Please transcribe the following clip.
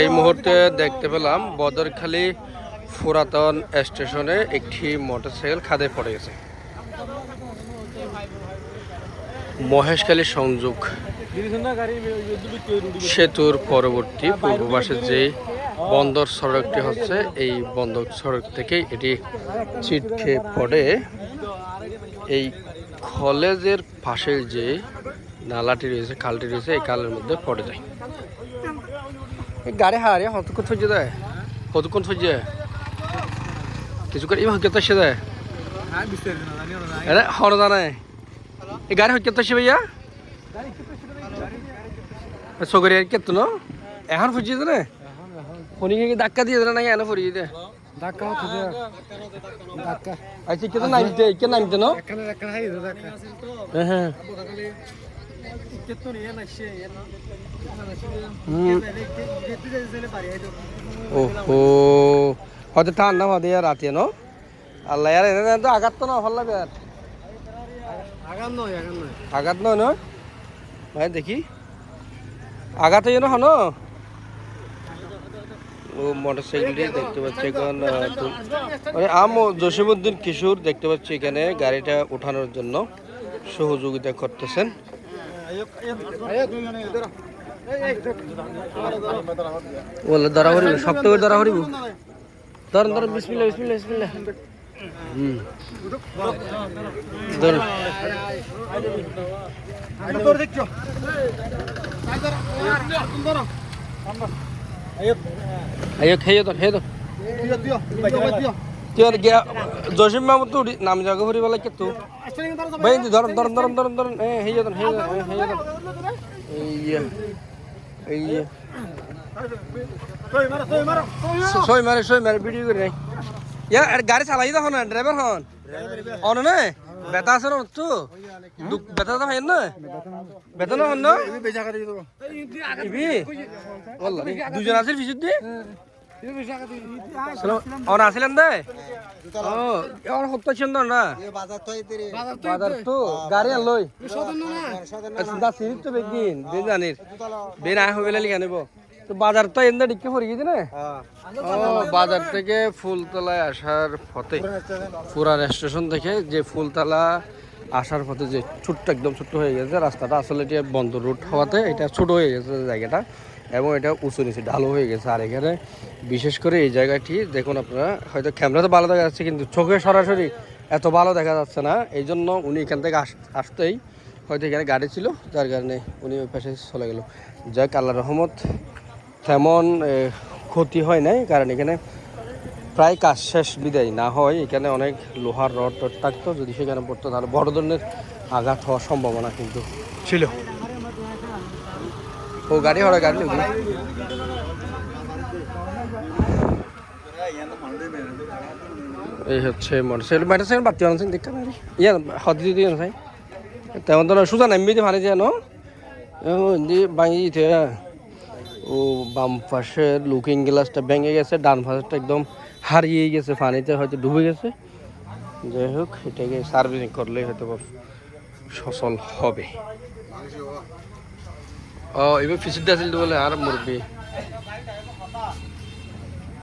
এই মুহূর্তে দেখতে পেলাম বদরখালী পুরাতন স্টেশনে একটি মোটরসাইকেল খাদে পড়ে গেছে। মহেশখালী সংযোগ সেতুর পরবর্তী পূর্ব পাশে যে বন্দর সড়কটি হচ্ছে, এই বন্দর সড়ক থেকে এটি ছিটকে পড়ে। এই কলেজের পাশের যে নালাটি রয়েছে খালটি রয়েছে এই খালের মধ্যে পড়ে যায়। এই গাড়ি হারে কতক্ষণ থইছে দেয় কতক্ষণ থইছে কিছু করে এবার হইতে সে দেয় আরে হর জানায় এই গাড়ি হইতে সে ভাইয়া? সগরি আর কেত ন? এখন ফুজিয়ে দে ফোনি কি ধাক্কা দিয়ে দে না এনে ফুরিয়ে দে ধাক্কা হচ্ছে ধাক্কা। আচ্ছা কেন নামতে কে নামতে ন? ধাক্কা। হ্যাঁ। ওহো হয়তো ঠান্ডা হবে আর রাতে ন আল্লাহ ইয়ার এনে তো আঘাত তো না ভালো লাগে আর আগান নয় আঘাত নয় নয় ভাই দেখি আঘাত হইল হন ও মোটরসাইকেলটি দেখতে পাচ্ছি এখন মানে আম ও জসিমউদ্দিন কিশোর দেখতে পাচ্ছি এখানে গাড়িটা ওঠানোর জন্য সহযোগিতা করতেছেন বলে ধরা হরিব শক্ত করে ধরা হরিব ধরেন ধরেন বিসমিল্লা বিসমিল্লা বিসমিল্লা হুম। ধরুন আইও খেয়ে তো খেয়ে আর গিয়া জসিম মামু তো নাম জায়গা ভরি বলে কেতু ভাই ধরন ধরন ধরন ধরন ধরন এ, হেই যেতন হেই যেতন হেই যেতন। এই এই সই মারে সই মারে, ভিডিও করে নাই ইয়া, আর গাড়ি চালাই দেখো না ড্রাইভার হন? অন না? বেতা আছে না তো বেতা তো হয় না? বেতন হন না? দুজন আছে ফিসুদ দিয়ে অন আসিলেন দে? ও আর হত্যা ছিল না? বাজার তো, গাড়ি লই। দা সিরিজ তো বেগদিন বেন জানির বেন আয় হইলে লিখা নেব। তো বাজার তো এন্দা ডিক্কে পড়ে গেছে না? বাজার থেকে ফুলতলায় আসার পথে পুরান স্টেশন থেকে যে ফুলতলা আসার পথে যে ছোট্ট একদম ছোট্ট হয়ে গেছে, রাস্তাটা আসলে এটা বন্ধ রুট হওয়াতে এটা ছোট হয়ে গেছে জায়গাটা এবং এটা উঁচু নিচে ঢালু হয়ে গেছে। আর এখানে বিশেষ করে এই জায়গাটি দেখুন আপনারা, হয়তো ক্যামেরাতে ভালো দেখা যাচ্ছে কিন্তু চোখে সরাসরি এত ভালো দেখা যাচ্ছে না। এই জন্য উনি এখান থেকে আস আসতেই হয়তো এখানে গাড়ি ছিল, যার কারণে উনি ওই পাশে চলে গেল। যাক আল্লাহ রহমত তেমন ক্ষতি হয় নাই, কারণ এখানে প্রায় কাজ শেষ, বিদায়। না হয় এখানে অনেক লোহার রড টড থাকতো, যদি সেখানে পড়তো, তাহলে বড় ধরনের আঘাত হওয়ার সম্ভাবনা কিন্তু ছিল। ও, গাড়ি হওয়ার গাড়ি এই হচ্ছে মোটরসাইকেল মোটরসাইকেল বাতি আনছেন দেখা না ইয়া হদি দিয়ে আনছেন তেমন তো সুজা নামি দিয়ে ভালো যায় ন দি ভাঙি দিতে ও, বাম পাশের লুকিং গ্লাসটা ভেঙে গেছে, ডান পাশেরটা একদম হারিয়ে গেছে, পানিতে হয়তো ডুবে গেছে। যাই হোক, এটাকে সার্ভিসিং করলে হয়তো সচল হবে। ও, এবার ফিসিতে আসিল বলে, আর মুরব্বী।